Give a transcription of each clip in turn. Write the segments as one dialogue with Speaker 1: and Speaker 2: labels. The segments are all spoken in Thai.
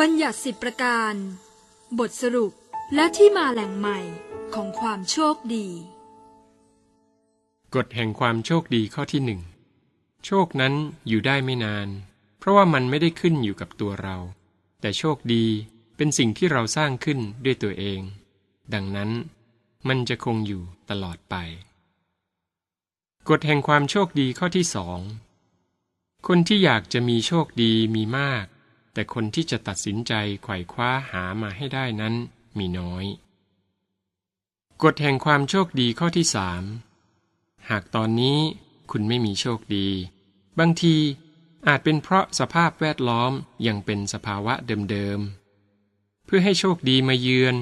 Speaker 1: บัญญัติสิบประการ บทสรุปและที่มาแหล่งใหม่ของความโชคดี
Speaker 2: กฎแห่งความโชคดีข้อที่หนึ่งโชคนั้นอยู่ได้ไม่นาน เพราะว่ามันไม่ได้ขึ้นอยู่กับตัวเรา แต่โชคดีเป็นสิ่งที่เราสร้างขึ้นด้วยตัวเอง ดังนั้นมันจะคงอยู่ตลอดไป กฎแห่งความโชคดีข้อที่สองคนที่อยากจะมีโชคดีมีมาก แต่คนที่จะตัดสินใจไขว่คว้าหามาให้ได้นั้นมีน้อย กฎแห่งความโชคดีข้อที่สามหากตอนนี้คุณไม่มีโชคดี บางทีอาจเป็นเพราะสภาพแวดล้อมยังเป็นสภาวะเดิมๆ เพื่อให้โชคดีมาเยือน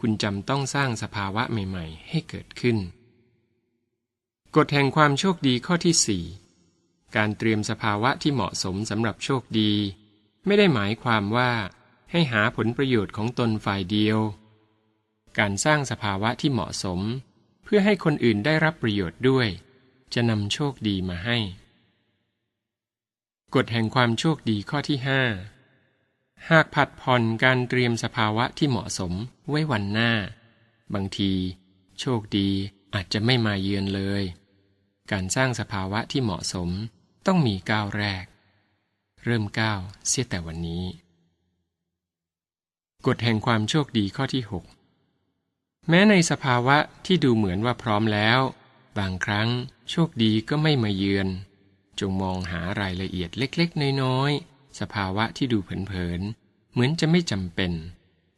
Speaker 2: คุณจำต้องสร้างสภาวะใหม่ๆ ให้เกิดขึ้น กฎแห่งความโชคดีข้อที่สี่การเตรียมสภาวะที่เหมาะสมสำหรับโชคดี ไม่ได้หมายความว่าให้หาผลประโยชน์ของตนฝ่ายเดียว การสร้างสภาวะที่เหมาะสม เพื่อให้คนอื่นได้รับประโยชน์ด้วย จะนำโชคดีมาให้ กฎแห่งความโชคดีข้อที่ห้าหากผัดผ่อนการเตรียมสภาวะที่เหมาะสมไว้วันหน้า บางที โชคดีอาจจะไม่มาเยือนเลย การสร้างสภาวะที่เหมาะสมต้องมีก้าวแรก เริ่มก้าวเสียแต่วันนี้ กฎแห่งความโชคดีข้อที่ 6 แม้ในสภาวะที่ดูเหมือนว่าพร้อมแล้ว บางครั้งโชคดีก็ไม่มาเยือน จงมองหารายละเอียดเล็กๆ น้อยๆ สภาวะที่ดูเผินๆ เหมือนจะไม่จำเป็น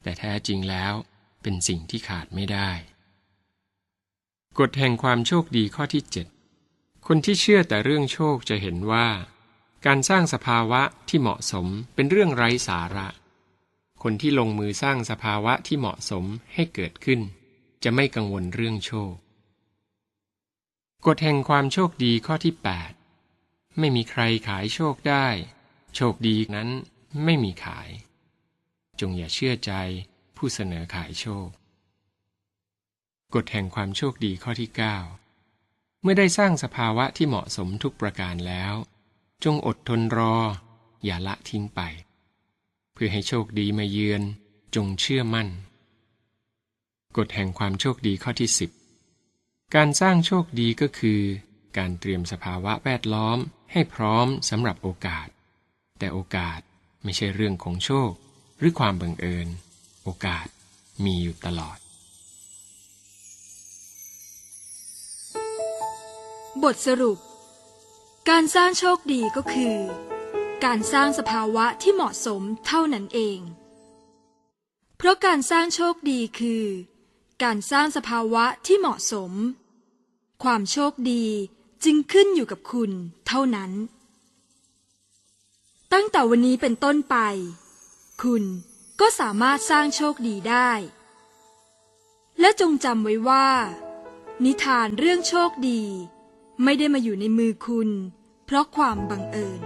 Speaker 2: แต่แท้จริงแล้วเป็นสิ่งที่ขาดไม่ได้ กฎแห่งความโชคดีข้อที่ 7 คนที่เชื่อแต่เรื่องโชคจะเห็นว่า การสร้างสภาวะที่เหมาะสมเป็นเรื่องไร้สาระ คนที่ลงมือสร้างสภาวะที่เหมาะสมให้เกิดขึ้น จะไม่กังวลเรื่องโชค กฎแห่งความโชคดีข้อที่ 8 ไม่มีใครขายโชคได้ โชคดีนั้นไม่มีขาย จงอย่าเชื่อใจผู้เสนอขายโชค กฎแห่งความโชคดีข้อที่ 9 เมื่อได้สร้างสภาวะที่เหมาะสมทุกประการแล้ว จงอดทนรอ อย่าละทิ้งไป เพื่อให้โชคดีมาเยือน จงเชื่อมั่น กฎแห่งความโชคดีข้อที่10การสร้างโชคดีก็คือ การเตรียมสภาวะแวดล้อมให้พร้อมสำหรับโอกาส แต่โอกาสไม่ใช่เรื่องของโชค หรือความบังเอิญ โอกาสมีอยู่ตลอด
Speaker 1: บทสรุป การสร้างโชคดีก็คือ การสร้างสภาวะที่เหมาะสมเท่านั้นเอง เพราะการสร้างโชคดีคือ การสร้างสภาวะที่เหมาะสม ความโชคดีจึงขึ้นอยู่กับคุณเท่านั้น ตั้งแต่วันนี้เป็นต้นไป คุณก็สามารถสร้างโชคดีได้ และจงจำไว้ว่า นิทานเรื่องโชคดี ไม่ได้มาอยู่ในมือคุณ เพราะความบังเอิญ